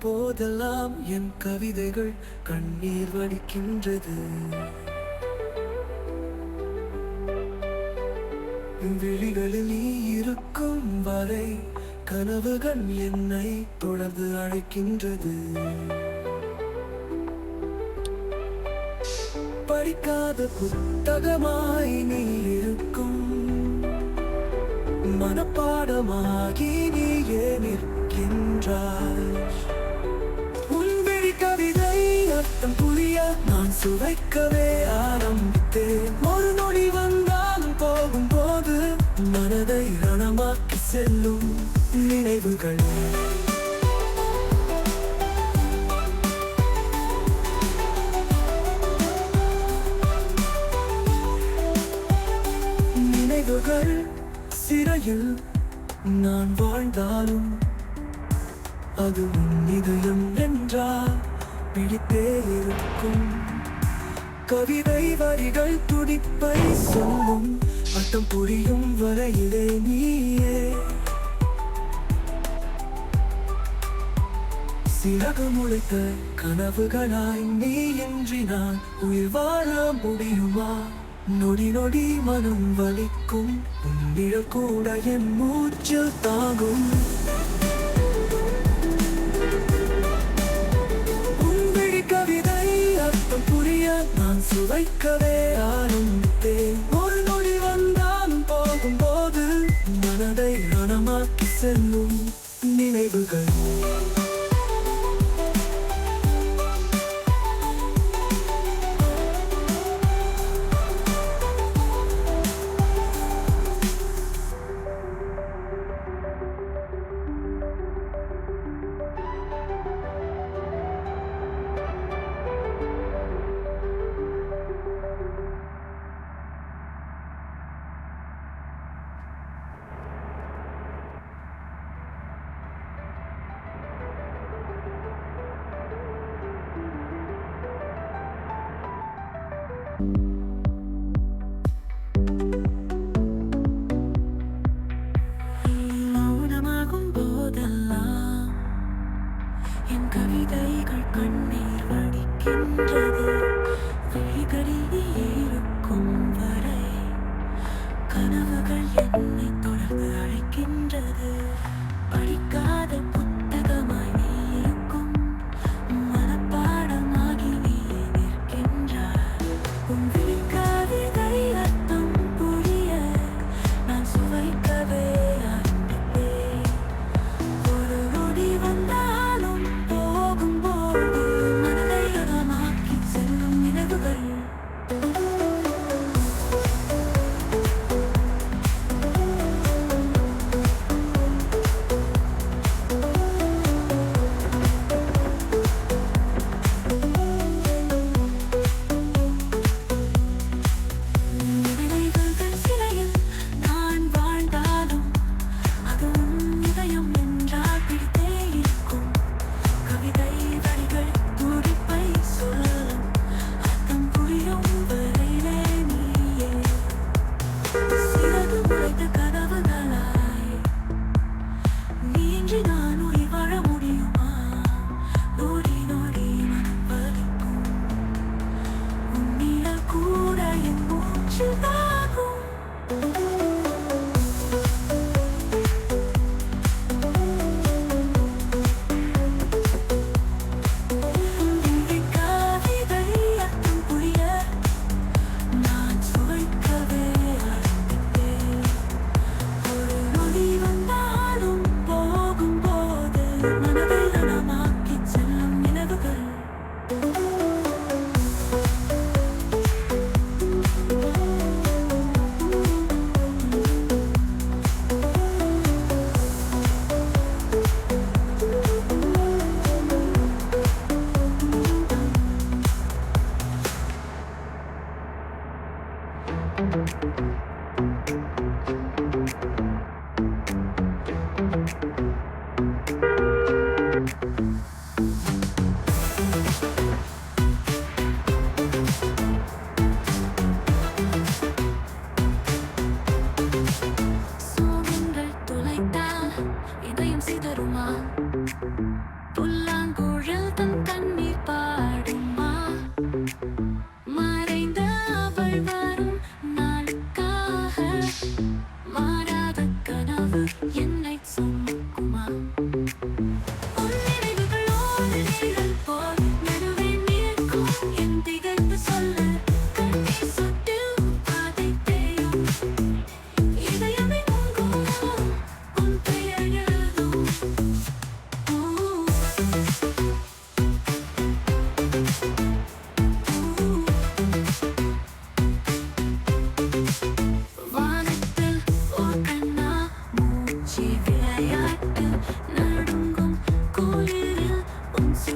போதெல்லாம் என் கவிதைகள் கண்ணீர் வடிக்கின்றது. விழிகளில் நீ இருக்கும் வரை கனவுகள் என்னை தொடர்ந்து அழைக்கின்றது. படிக்காத புத்தகமாய் நீ இருக்கும். மனப்பாடமாகி நீயே நிற்கின்றாய். அர்த்தம் புரிய நான் சுவைக்கவே ஆரம்பித்தேன். ஒரு நொடி வந்தாலும் போகும் போது மனதை ரணமாக்கி செல்லும் நினைவுகள். நினைவுகள் சிறையில் நான் வாழ்ந்தாலும் அது உன் இதயம் என்றால் பிடித்தே இருக்கும். கவிதை வரிகள் துடிப்பை சொல்லும். அட்டம் புரியும் வரையிலே நீயே. சிறகு முளைத்த கனவுகளாய் நீ இன்றி நான் உயிர் வாழ முடியுமா? நொடி நொடி மனம் வலிக்கும். உன்னிட கூட என் மூச்சு தாங்கும். சுவைக்கவே ஆரம்பித்தேன். ஒரு நொடி வந்தாலும் போகும்போது மனதை ரணமாக்கி செல்லும் நினைவுகள். Thank you.